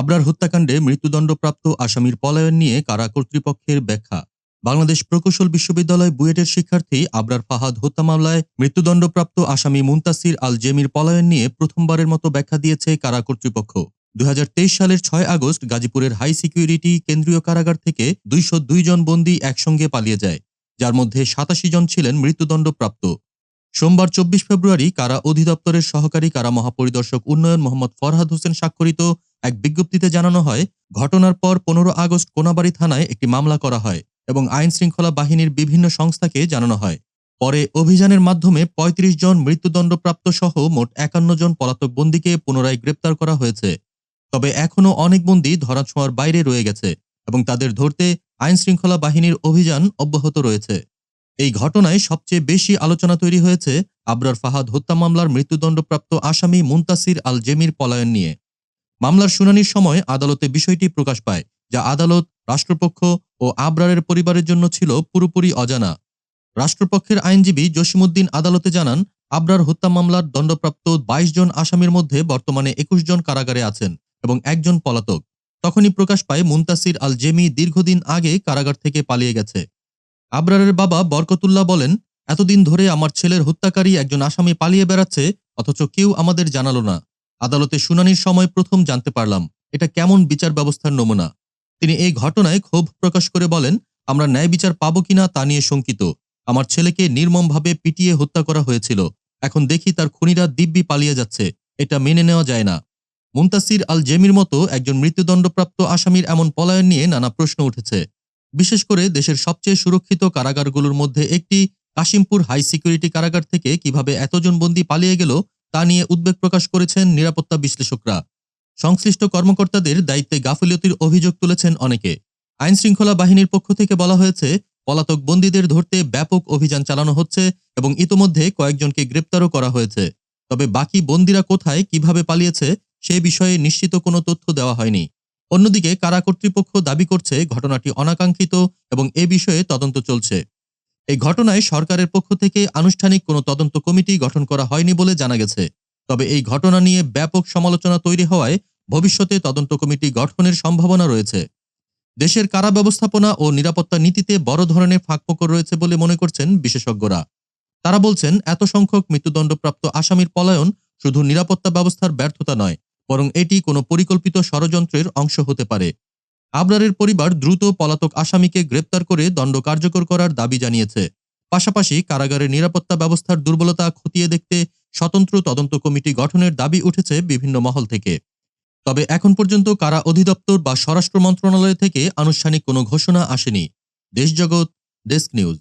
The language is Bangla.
আবরার হত্যাকাণ্ডে মৃত্যুদণ্ডপ্রাপ্ত আসামির পলায়ন নিয়ে কারা কর্তৃপক্ষের ব্যাখ্যা? বাংলাদেশ প্রকৌশল বিশ্ববিদ্যালয় বুয়েটের শিক্ষার্থী আবরার ফাহাদ হত্যা মামলায় মৃত্যুদণ্ডপ্রাপ্ত আসামি মুন্তাসির আল জেমির পলায়ন নিয়ে প্রথমবারের মতো ব্যাখ্যা দিয়েছে কারা কর্তৃপক্ষ। দুই হাজার তেইশ সালের ছয় আগস্ট গাজীপুরের হাই সিকিউরিটি কেন্দ্রীয় কারাগার থেকে দুইশো দুই জন বন্দী একসঙ্গে পালিয়ে যায়, যার মধ্যে সাতাশি জন ছিলেন মৃত্যুদণ্ডপ্রাপ্ত। সোমবার চব্বিশ ফেব্রুয়ারি কারা অধিদপ্তরের সহকারী কারা মহাপরিদর্শক উন্নয়ন মোহাম্মদ ফরহাদ হোসেন স্বাক্ষরিত এক বিজ্ঞপ্তিতে জানানো হয়, ঘটনার পর পনেরো আগস্ট কোনাবাড়ি থানায় একটি মামলা করা হয় এবং আইন শৃঙ্খলা বাহিনীর বিভিন্ন সংস্থাকে জানানো হয়। পরে অভিযানের মাধ্যমে ৩৫ জন মৃত্যুদণ্ডপ্রাপ্ত সহ মোট একান্ন জন পলাতক বন্দীকে পুনরায় গ্রেপ্তার করা হয়েছে। তবে এখনও অনেক বন্দী ধরাছোঁয়ার বাইরে রয়ে গেছে এবং তাদের ধরতে আইন শৃঙ্খলা বাহিনীর অভিযান অব্যাহত রয়েছে। এই ঘটনায় সবচেয়ে বেশি আলোচনা তৈরি হয়েছে আবরার ফাহাদ হত্যা মামলার মৃত্যুদণ্ডপ্রাপ্ত আসামি মুন্তাসির আল জেমির পলায়ন নিয়ে। মামলার শুনানির সময় আদালতে বিষয়টি প্রকাশ পায়, যা আদালত, রাষ্ট্রপক্ষ ও আবরারের পরিবারের জন্য ছিল পুরোপুরি অজানা। রাষ্ট্রপক্ষের আইনজীবী জসিমুদ্দিন আদালতে জানান, আবরার হত্যা মামলার দণ্ডপ্রাপ্ত ২২ জন আসামির মধ্যে বর্তমানে একুশ জন কারাগারে আছেন এবং একজন পলাতক। তখনই প্রকাশ পায় মুন্তাসির আল জেমি দীর্ঘদিন আগে কারাগার থেকে পালিয়ে গেছে। আবরারের বাবা বরকতুল্লাহ বলেন, এতদিন ধরে আমার ছেলের হত্যাকারী একজন আসামি পালিয়ে বেড়াচ্ছে, অথচ কেউ আমাদের জানালো না। আদালতে শুনানির সময় প্রথম জানতে পারলাম, এটা কেমন বিচার ব্যবস্থার নমুনা। তিনি এই ঘটনায় ক্ষোভ প্রকাশ করে বলেন, আমরা ন্যায় বিচার পাবো কিনা তা নিয়ে শঙ্কিত। আমার ছেলেকে নির্মমভাবে পিটিয়ে হত্যা করা হয়েছিল। এখন দেখি তার খুনিরা দিব্যি পালিয়ে যাচ্ছে। এটা মেনে নেওয়া যায় না। মুন্তাসির আল জেমির মতো একজন মৃত্যুদণ্ডপ্রাপ্ত আসামির এমন পলায়ন নিয়ে নানা প্রশ্ন উঠেছে। বিশেষ করে দেশের সবচেয়ে সুরক্ষিত কারাগারগুলোর মধ্যে একটি কাশিমপুর হাই সিকিউরিটি কারাগার থেকে কীভাবে এতজন বন্দী পালিয়ে গেল, তা নিয়ে উদ্বেগ প্রকাশ করেছেন নিরাপত্তা বিশ্লেষকরা। সংশ্লিষ্ট কর্মকর্তাদের দায়িত্বে গাফিলতির অভিযোগ তুলেছেন অনেকে। আইন শৃঙ্খলা বাহিনীর পক্ষ থেকে বলা হয়েছে, পলাতক বন্দীদের ধরতে ব্যাপক অভিযান চালানো হচ্ছে এবং ইতোমধ্যে কয়েকজনকে গ্রেপ্তারও করা হয়েছে। তবে বাকি বন্দীরা কোথায়, কীভাবে পালিয়েছে, সে বিষয়ে নিশ্চিত কোনো তথ্য দেওয়া হয়নি। অন্যদিকে কারা কর্তৃপক্ষ দাবি করছে ঘটনাটি অনাকাঙ্ক্ষিত এবং এ বিষয়ে তদন্ত চলছে। এই ঘটনায় সরকারের পক্ষ থেকে আনুষ্ঠানিক কোনো তদন্ত কমিটি গঠন করা হয়নি বলে জানা গেছে। তবে এই ঘটনা নিয়ে ব্যাপক সমালোচনা তৈরি হওয়ায় ভবিষ্যতে তদন্ত কমিটি গঠনের সম্ভাবনা রয়েছে। দেশের কারা ব্যবস্থাপনা ও নিরাপত্তা নীতিতে বড় ধরনের ফাঁকফোকর রয়েছে বলে মনে করছেন বিশেষজ্ঞরা। তারা বলছেন, এত সংখ্যক মৃত্যুদণ্ডপ্রাপ্ত আসামির পলায়ন শুধু নিরাপত্তা ব্যবস্থার ব্যর্থতা নয় বরং এটি কোনো পরিকল্পিত ষড়যন্ত্রের অংশ হতে পারে। আবরারের পরিবার দ্রুত পলাতক আসামিকে গ্রেপ্তার করে দণ্ড কার্যকর করার দাবি জানিয়েছে। পাশাপাশি কারাগারের নিরাপত্তা ব্যবস্থার দুর্বলতা খতিয়ে দেখতে স্বতন্ত্র তদন্ত কমিটি গঠনের দাবি উঠেছে বিভিন্ন মহল থেকে। তবে এখন পর্যন্ত কারা অধিদপ্তর বা স্বরাষ্ট্র মন্ত্রণালয় থেকে আনুষ্ঠানিক কোনো ঘোষণা আসেনি। Deshjagat desk news.